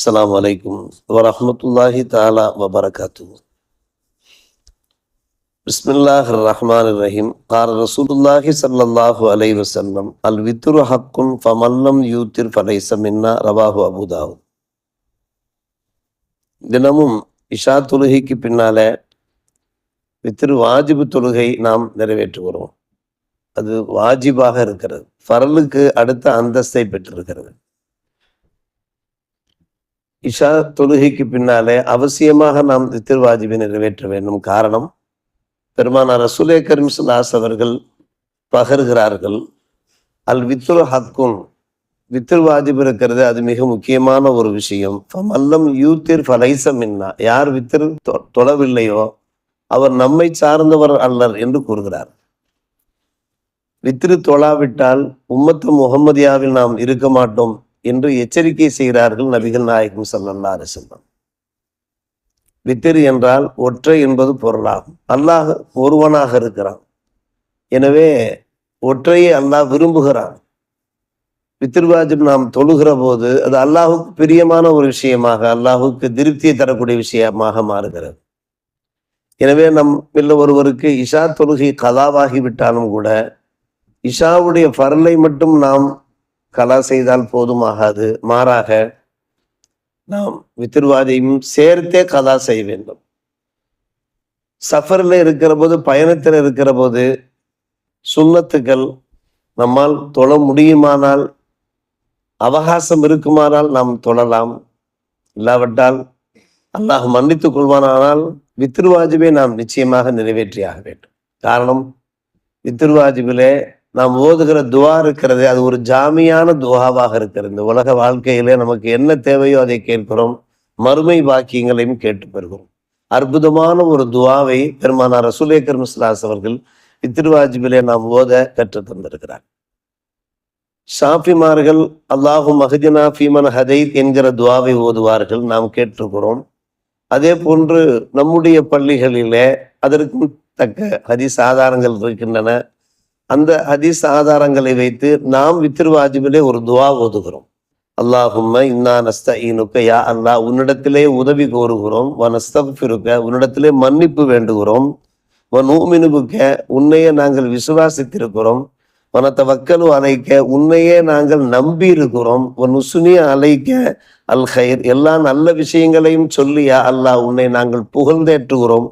அஸ்லாம் வலைக்கும் வரமத்துல்லாஹி தாலா வபரகாத்து பிஸ்மில்லாஹ் ரஹ்மான் ரஹீம் கார் ரசூலுல்லாஹி சல்லாஹூ அலை வசல்லம் அல் வித்துரு ஹக்குன் ஃபமல்லம் யூத்திர் ஃபலைசம் இன்னா ரவாஹு அபுதாவு தினமும் இஷா தொழுகைக்கு பின்னால வித்திரு வாஜிபு தொழுகை நாம் நிறைவேற்றுகிறோம். அது வாஜிபாக இருக்கிறது. ஃபரலுக்கு அடுத்த அந்தஸ்தை பெற்றிருக்கிறது. இஷா தொழுகைக்கு பின்னாலே அவசியமாக நாம் திருவாஜிபை வாஜிபை நிறைவேற்ற வேண்டும். காரணம் பெருமானார் ரசுலே கரீம் சுல்லாஸ் அவர்கள் பகர்கிறார்கள். அல் வித்ரு ஹக்குன் வித்திரு வாஜிப் இருக்கிறது அது மிக முக்கியமான ஒரு விஷயம். மல்லம் யூத்திர் ஃபலைசம் இன்னா யார் வித்திரு தொ- தொழவில்லையோ அவர் நம்மை சார்ந்தவர் அல்லர் என்று கூறுகிறார். வித்திரு தொழாவிட்டால் உம்மத்து முகமதியாவில் நாம் இருக்க மாட்டோம். என்று எச்சரிக்கை செய்கிறார்கள் நபிகள் நாயகம் ஸல்லல்லாஹு அரசன் வித்திரு என்றால் ஒற்றை என்பது பொருளாகும். அல்லாஹ் ஒருவனாக இருக்கிறான். எனவே ஒற்றையை அல்லாஹ் விரும்புகிறான். வித்திருவாஜிப் நாம் தொழுகிற போது அது அல்லாஹுக்கு பிரியமான ஒரு விஷயமாக அல்லாஹுக்கு திருப்தியை தரக்கூடிய விஷயமாக மாறுகிறது. எனவே நம் இல்லை ஒருவருக்கு இஷா தொழுகை கதாவாகி விட்டாலும் கூட இஷாவுடைய பரலை மட்டும் நாம் கலா செய்தால் போதுமாகாது. மாறாக நாம் வித்திருவாதையும் சேர்த்தே கலா செய்ய வேண்டும். சஃபரில் இருக்கிற போது பயணத்தில் இருக்கிற போது சுண்ணத்துக்கள் நம்மால் தொழ முடியுமானால் அவகாசம் இருக்குமானால் நாம் தொழலாம். இல்லாவிட்டால் அல்லாஹ் மன்னித்துக் கொள்வானானால் வித்திருவாஜிபை நாம் நிச்சயமாக நிறைவேற்றியாக வேண்டும். காரணம் வித்திருவாஜிபிலே நாம் ஓதுகிற துவா இருக்கிறது அது ஒரு ஜாமியான துவாவாக இருக்கிறது. இந்த உலக வாழ்க்கையிலே நமக்கு என்ன தேவையோ அதை கேட்கிறோம். மறுமை பாக்கியங்களையும் கேட்டு பெறுகிறோம். அற்புதமான ஒரு துவாவை பெருமானார் ரசூலே கர்மஸ்லாஸ் அவர்கள் இத்திருவாஜிபிலே நாம் ஓத கற்று தந்திருக்கிறார். ஷாஃபிமார்கள் அல்லாஹு மஹதினா ஃபீமன் ஹதைத் என்கிற துவாவை ஓதுவார்கள். நாம் கேட்டிருக்கிறோம். அதே போன்று நம்முடைய பள்ளிகளிலே அதற்கும் தக்க ஹதீஸ் ஆதாரங்கள் இருக்கின்றன. அந்த ஹதீஸ் ஆதாரங்களை வைத்து நாம் வித்திருவாஜிபிலே ஒரு துவா ஓதுகிறோம். அல்லாஹும்ம இன்னா நஸ்தஈனுக்க யா அல்லாஹ் உன்னிடத்திலே உதவி கோருகிறோம். வனஸ்தபிருக்க உன்னிடத்திலே மன்னிப்பு வேண்டுகிறோம். வன் ஊமினுபுக்க உன்னையே நாங்கள் விசுவாசித்திருக்கிறோம். வனத்தவக்கலு அலைக்க உன்னையே நாங்கள் நம்பி இருக்கிறோம் உன் உசுனிய அலைக்க அல் ஹைர் எல்லா நல்ல விஷயங்களையும் சொல்லியா அல்லாஹ் உன்னை நாங்கள் புகழ்ந்தேற்றுகிறோம்.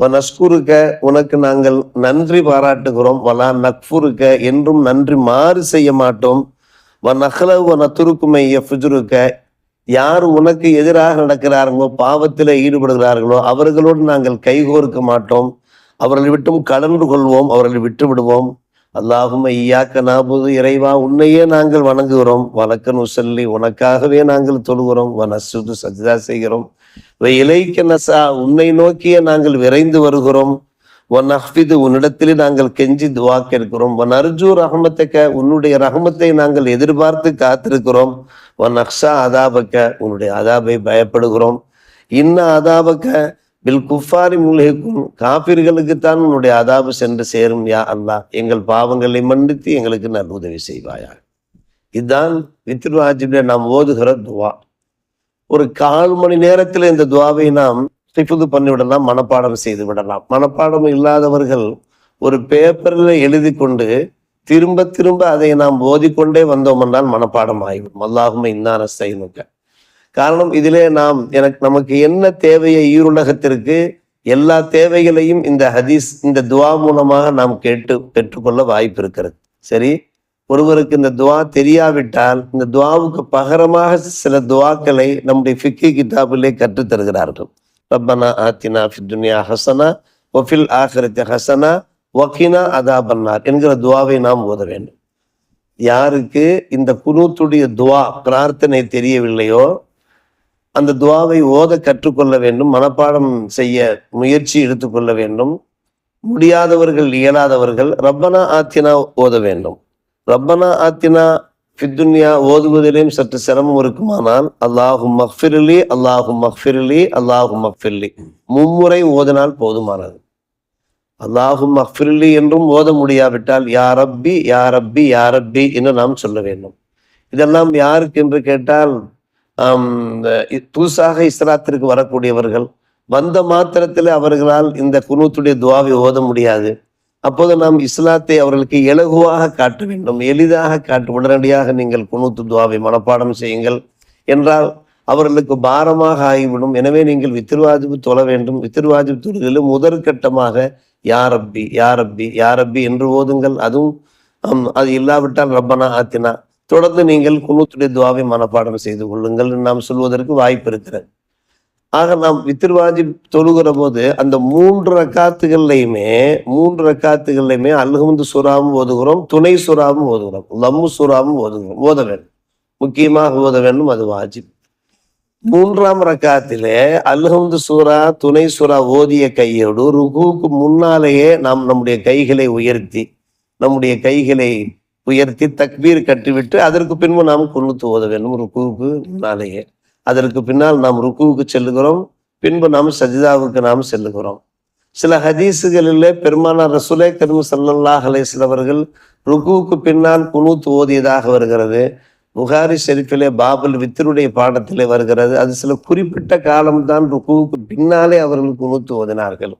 நஸ்குருக்க உனக்கு நாங்கள் நன்றி பாராட்டுகிறோம். வலா நக்ஃபுருக்க என்றும் நன்றி மாறு செய்ய மாட்டோம். வ நஹ்லவ் வ ஃபுஜுருக்க யார் உனக்கு எதிராக நடக்கிறார்களோ பாவத்தில் ஈடுபடுகிறார்களோ அவர்களோடு நாங்கள் கைகோர்க்க மாட்டோம். அவர்களை விட்டும் கலந்து கொள்வோம் அவர்களை விட்டு விடுவோம். அல்லாஹும் ஐயாக்க நாபுது இறைவா உன்னையே நாங்கள் வணங்குகிறோம். வணக்க சொல்லி உனக்காகவே நாங்கள் தொழுகிறோம். வனசுது சஜிதா செய்கிறோம். இலைக்க நசா உன்னை நோக்கியே நாங்கள் விரைந்து வருகிறோம். ஒன் அஹ்பிது உன்னிடத்திலே நாங்கள் கெஞ்சி துவா கேட்கிறோம். ஒன் அர்ஜு ரஹமத்தக்க உன்னுடைய ரஹமத்தை நாங்கள் எதிர்பார்த்து காத்திருக்கிறோம். ஒன் அக்ஷா அதாபக்க உன்னுடைய அதாபை பயப்படுகிறோம். இன்ன அதாபக்க பில் குஃபாரி மூலிகைக்கும் காபிர்களுக்குத்தான் உன்னுடைய அதாபு சென்று சேரும் யா அல்லா எங்கள் பாவங்களை மன்னித்து எங்களுக்கு நல்ல உதவி செய்வாயா இதுதான் வித்ருவாஜிபில நாம் ஓதுகிற துவா. ஒரு கால் மணி நேரத்தில் இந்த துவாவை நாம் ஹிஃபுது பண்ணி விடலாம் மனப்பாடம் செய்து விடலாம். மனப்பாடம் இல்லாதவர்கள் ஒரு பேப்பரில் எழுதி கொண்டு திரும்ப திரும்ப அதை நாம் ஓதிக்கொண்டே வந்தோம் என்றால் மனப்பாடம் ஆகிவிடும். அல்லாஹுமே இன்னான செய்யுங்க காரணம் இதிலே நாம் எனக்கு நமக்கு என்ன தேவையை ஈருலகத்திற்கு எல்லா தேவைகளையும் இந்த ஹதீஸ் இந்த துவா மூலமாக நாம் கேட்டு பெற்றுக்கொள்ள வாய்ப்பு இருக்கிறது. சரி? ஒருவருக்கு இந்த துவா தெரியாவிட்டால் இந்த துவாவுக்கு பகரமாக சில துவாக்களை நம்முடைய ஃபிக்கி கிதாபிலே கற்றுத் தருகிறார்கள். ரப்பனா ஆத்தினா ஃபித் துன்யா ஹசனா ஒஃபில் ஆஹிரத்தி ஹசனா வக்கினா அதாபன்னார் என்கிற துவாவை நாம் ஓத வேண்டும். யாருக்கு இந்த குனூத்துடைய துவா பிரார்த்தனை தெரியவில்லையோ அந்த துவாவை ஓத கற்றுக்கொள்ள வேண்டும் மனப்பாடம் செய்ய முயற்சி எடுத்துக்கொள்ள வேண்டும். முடியாதவர்கள் இயலாதவர்கள் ரப்பனா ஆத்தினா ஓத வேண்டும். ரப்பனா ஆத்தினா ஃபித்துன்யா ஓதுவதிலையும் சற்று சிரமம் இருக்குமானால் அல்லாஹு மஃபிரிலி அல்லாஹு மஃபிரிலி அல்லாஹு மஃபிர்லி. மும்முறை ஓதினால் போதுமானது. அல்லாஹும் மஃபிரிலி என்றும் ஓத முடியாவிட்டால் யா ரப்பி யா ரப்பி யா ரப்பி என்று நாம் சொல்ல வேண்டும். இதெல்லாம் யாருக்கு என்று கேட்டால் புதுசாக இஸ்லாத்திற்கு வரக்கூடியவர்கள். வந்த மாத்திரத்தில் அவர்களால் இந்த குனூத்துடைய துவாவை ஓத முடியாது. அப்போது நாம் இஸ்லாத்தை அவர்களுக்கு இலகுவாக காட்ட வேண்டும் எளிதாக காட்டு உடனடியாக நீங்கள் குணூத்து துவாவை மனப்பாடம் செய்யுங்கள் என்றால் அவர்களுக்கு பாரமாக ஆகிவிடும். எனவே நீங்கள் வித்திருவாஜிபு தொழ வேண்டும். வித்திருவாஜிபு தொழுகையில் முதற்கட்டமாக யாரப்பி யாரப்பி யாரப்பி என்று ஓதுங்கள். அதுவும் அது இல்லாவிட்டால் ரப்பனா ஆத்தினா. தொடர்ந்து நீங்கள் குணூத்துடைய துவாவை மனப்பாடம் செய்து கொள்ளுங்கள் என்று நாம் சொல்வதற்கு வாய்ப்பு இருக்கிறது. ஆக நாம் வித்திருவாஜி தொழுகிற போது அந்த மூன்று ரக்காத்துகள்லையுமே மூன்று ரக்காத்துகள்லையுமே அல்ஹம்து சுறாவும் ஓதுகிறோம் துணை சுறாவும் ஓதுகிறோம் லம்மு சுறாவும் ஓதுகிறோம் ஓத வேண்டும். முக்கியமாக ஓத வேண்டும் அது வாஜிப். மூன்றாம் ரக்காத்திலே அல்ஹம்து சூரா துணை சுறா ஓதிய கையோடு ருகுவுக்கு முன்னாலேயே நாம் நம்முடைய கைகளை உயர்த்தி நம்முடைய கைகளை உயர்த்தி தக்பீர் கட்டிவிட்டு அதற்கு பின்பு நாம் குன்னுத்து ஓத வேண்டும் ருகுவுக்கு முன்னாலேயே. அதற்கு பின்னால் நாம் ருக்குவுக்கு செல்லுகிறோம். பின்பு நாம் சஜிதாவுக்கு நாம் செல்லுகிறோம். சில ஹதீஸுகளிலே பெருமானார் ரசுலே கரும் சல்லல்லாஹ் அலைஹிஸ்ஸலாம் அவர்கள் ருக்குவுக்கு பின்னால் குனூத் ஓதியதாக வருகிறது. புகாரி ஷெரீஃபிலே பாபுல் வித்தருடைய பாடத்திலே வருகிறது. அது சில குறிப்பிட்ட காலம்தான் ருக்குவுக்கு பின்னாலே அவர்கள் குனூத்து ஓதினார்கள்.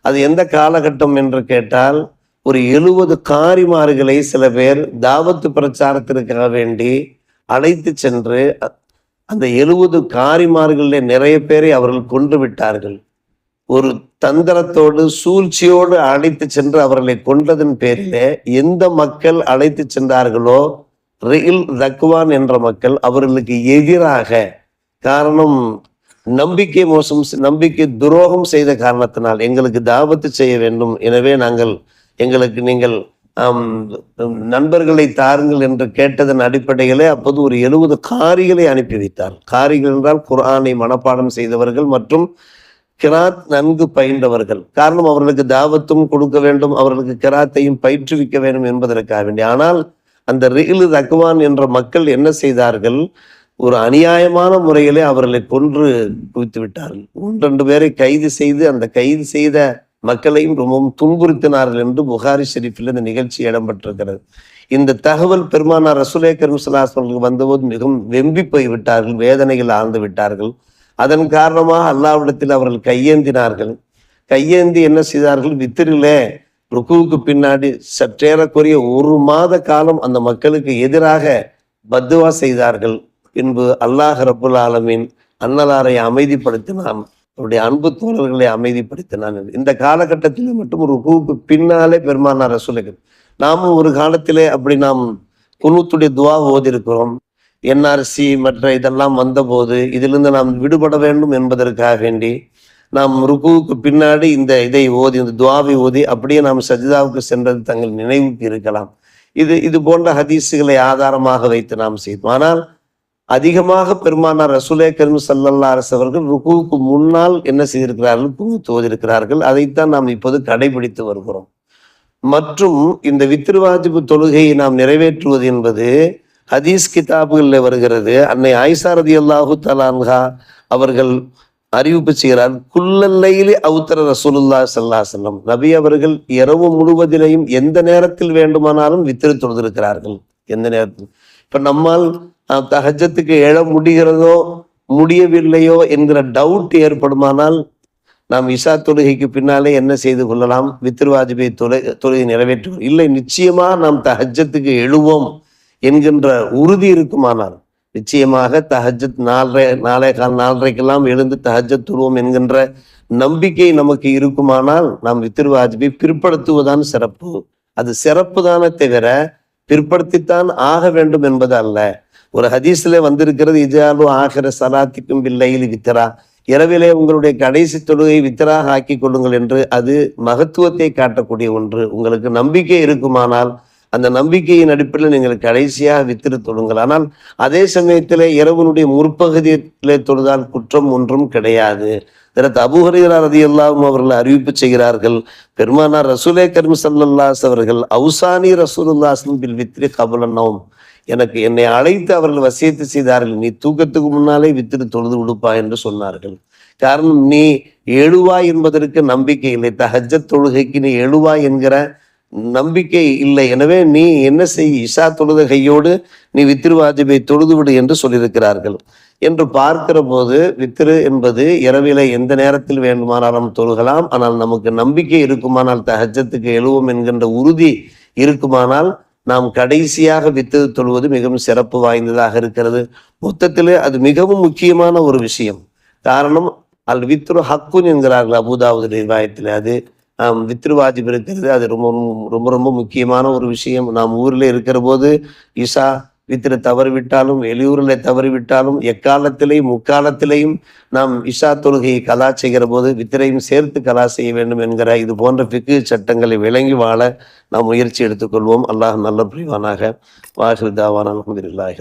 அது எந்த காலகட்டம் என்று கேட்டால் ஒரு எழுபது காரிமார்களை சில பேர் தாவத்து பிரச்சாரத்திற்காக வேண்டி அழைத்து சென்று அந்த எழுபது காரிமார்களில் நிறைய பேரை அவர்கள் கொன்று விட்டார்கள். ஒரு தந்திரத்தோடு சூழ்ச்சியோடு அழைத்து சென்று அவர்களை கொன்றதன் பேரிலே எந்த மக்கள் அழைத்து சென்றார்களோ ரில் தக்வான் என்ற மக்கள் அவர்களுக்கு எதிராக காரணம் நம்பிக்கை மோசம் நம்பிக்கை துரோகம் செய்த காரணத்தினால் எங்களுக்கு தாபத்து செய்ய வேண்டும். எனவே நாங்கள் எங்களுக்கு நீங்கள் நண்பர்களை தாருங்கள் என்று கேட்டதன் அடிப்படையிலே அப்போது ஒரு எழுபது காரிகளை அனுப்பி வைத்தார். காரிகள் என்றால் குரானை மனப்பாடம் செய்தவர்கள் மற்றும் கிராத் நன்கு பயின்றவர்கள். காரணம் அவர்களுக்கு தாவத்தும் கொடுக்க வேண்டும் அவர்களுக்கு கிராத்தையும் பயிற்றுவிக்க வேண்டும் என்பதற்காக வேண்டிய ஆனால் அந்த ரிகிலு தக்வான் என்ற மக்கள் என்ன செய்தார்கள்? ஒரு அநியாயமான முறையிலே அவர்களை கொன்று குவித்து விட்டார்கள். ஒன்று பேரை கைது செய்து அந்த கைது செய்த மக்களையும் ரொம்பவும் துன்புறுத்தினார்கள் என்று புகாரி ஷெரீஃபில் இந்த நிகழ்ச்சி இடம்பெற்றிருக்கிறது. இந்த தகவல் பெருமானார் ரசுலே கரும் வந்தபோது மிகவும் வெம்பி போய் விட்டார்கள் வேதனைகள் ஆழ்ந்து விட்டார்கள். அதன் காரணமாக அல்லாவிடத்தில் அவர்கள் கையேந்தினார்கள். கையேந்தி என்ன செய்தார்கள்? வித்திரிலே ருக்குவுக்கு பின்னாடி சற்றேறக்குரிய ஒரு மாத காலம் அந்த மக்களுக்கு எதிராக பத்துவா செய்தார்கள். பின்பு அல்லாஹ் ரபுல் ஆலமின் அன்னலாரை அமைதிப்படுத்தினான். அவருடைய அன்பு தோழர்களை அமைதிப்படுத்தினான் இந்த காலகட்டத்தில் மட்டும் ருக்குவுக்கு பின்னாலே பெருமானார் ரசூலுக்கு நாமும் ஒரு காலத்திலே அப்படி நாம் குனூத்துடைய துவா ஓதிருக்கிறோம். என்ஆர்சி மற்ற இதெல்லாம் வந்தபோது இதிலிருந்து நாம் விடுபட வேண்டும் என்பதற்காக வேண்டி நாம் ருக்குவுக்கு பின்னாடி இந்த இதை ஓதி இந்த துவாவை ஓதி அப்படியே நாம் சஜிதாவுக்கு சென்றது தங்கள் நினைவுக்கு இருக்கலாம். இது இது போன்ற ஹதீஸுகளை ஆதாரமாக வைத்து நாம் செய்தோம். ஆனால் அதிகமாக பெருமானார் ரசூலே கரும் சல்லல்லா அரசு அவர்கள் ருக்குவுக்கு முன்னால் என்ன செய்திருக்கிறார்கள்? குனூத் ஓதியிருக்கிறார்கள் அதைத்தான் நாம் இப்போது கடைபிடித்து வருகிறோம். மற்றும் இந்த வித்திருவாஜிபு தொழுகையை நாம் நிறைவேற்றுவது என்பது ஹதீஸ் கிதாபுகளில் வருகிறது. அன்னை ஆயிஷா ரதி அல்லாஹு தலான்ஹா அவர்கள் அறிவிப்பு செய்கிறார் குல்லல்லையிலே அவுத்தர ரசூலுல்லா சல்லா செல்லம் நபி அவர்கள் இரவு முழுவதிலையும் எந்த நேரத்தில் வேண்டுமானாலும் வித்திரு தொழுதிருக்கிறார்கள். எந்த நேரத்தில்? இப்ப நம்மால் தகஜத்துக்கு எழ முடிகிறதோ முடியவில்லையோ என்கிற டவுட் ஏற்படுமானால் நாம் இசா தொழுகைக்கு பின்னாலே என்ன செய்து கொள்ளலாம்? வித்திருவாஜிபை தொலை தொழுகை நிறைவேற்றுவோம். இல்லை நிச்சயமாக நாம் தஹஜத்துக்கு எழுவோம் என்கின்ற உறுதி இருக்குமானால் நிச்சயமாக தஹஜத் நாலரை நாளை கால் நாலரைக்கெல்லாம் எழுந்து தஹஜத் தொழுவோம் என்கின்ற நம்பிக்கை நமக்கு இருக்குமானால் நாம் வித்திருவாஜிபை பிற்படுத்துவதான் சிறப்பு. அது சிறப்பு தானே தவிர பிற்படுத்தித்தான் ஆக வேண்டும் என்பது அல்ல. ஒரு ஹதீஸ்ல வந்திருக்கிறது இஜாலு ஆகிற சலாத்திக்கும் பிள்ளையில் வித்திரா இரவிலே உங்களுடைய கடைசி தொழுகை வித்தராக ஆக்கிக் கொள்ளுங்கள் என்று அது மகத்துவத்தை காட்டக்கூடிய ஒன்று. உங்களுக்கு நம்பிக்கை இருக்குமானால் அந்த நம்பிக்கையின் அடிப்படையில் நீங்கள் கடைசியாக வித்திரு தொழுங்கள் ஆனால் அதே சமயத்திலே இரவனுடைய முற்பகுதியிலே தொழுதால் குற்றம் ஒன்றும் கிடையாது. இதற்கு அபுஹரியார் எல்லாம் அவர்கள் அறிவிப்பு செய்கிறார்கள் பெருமானார் ரசூலே கர்ம சல்லாஸ் அவர்கள் அவுசானி ரசூலுல்லாஸ்லம் பில் வித்ரி கபலன்னவும் எனக்கு என்னை அழைத்து அவர்கள் வசியத்து செய்தார்கள். நீ தூக்கத்துக்கு முன்னாலே வித்திரு தொழுது விடுப்பா என்று சொன்னார்கள். காரணம் நீ எழுவாய் என்பதற்கு நம்பிக்கை இல்லை. தஹஜத் தொழுகைக்கு நீ எழுவாய் என்கிற நம்பிக்கை இல்லை. எனவே நீ என்ன செய்? இஷா தொழுத கையோடு நீ வித்திரு வாஜிபை தொழுது விடு என்று சொல்லியிருக்கிறார்கள். என்று பார்க்கிற போது வித்திரு என்பது இரவில எந்த நேரத்தில் வேண்டுமானாலும் தொழுகலாம். ஆனால் நமக்கு நம்பிக்கை இருக்குமானால் தஹஜத்துக்கு எழுவோம் என்கின்ற உறுதி இருக்குமானால் நாம் கடைசியாக வித்திரு தொழுவது மிகவும் சிறப்பு வாய்ந்ததாக இருக்கிறது. மொத்தத்தில் அது மிகவும் முக்கியமான ஒரு விஷயம். காரணம் அல் வித்ரு ஹக்குன் என்கிறார்கள் அபுதாவுது நிர்வாகத்தில் அது ஆம், வித்ரு வாஜிப் இருக்கிறது அது ரொம்ப ரொம்ப ரொம்ப முக்கியமான ஒரு விஷயம். நாம் ஊரில் இருக்கிற போது இஷா வித்திர தவறிவிட்டாலும் வெளியூரில் தவறிவிட்டாலும் எக்காலத்திலேயும் முக்காலத்திலையும் நாம் இஷா தொழுகையை கலா செய்கிற போது வித்திரையும் சேர்த்து கலா செய்ய வேண்டும் என்கிற இது போன்ற பிக்கு சட்டங்களை விளங்கி வாழ நாம் முயற்சி எடுத்துக்கொள்வோம். அல்லாஹ் நல்ல புரிவானாக. வாஹிர் தாவான அலமதுல்லாஹி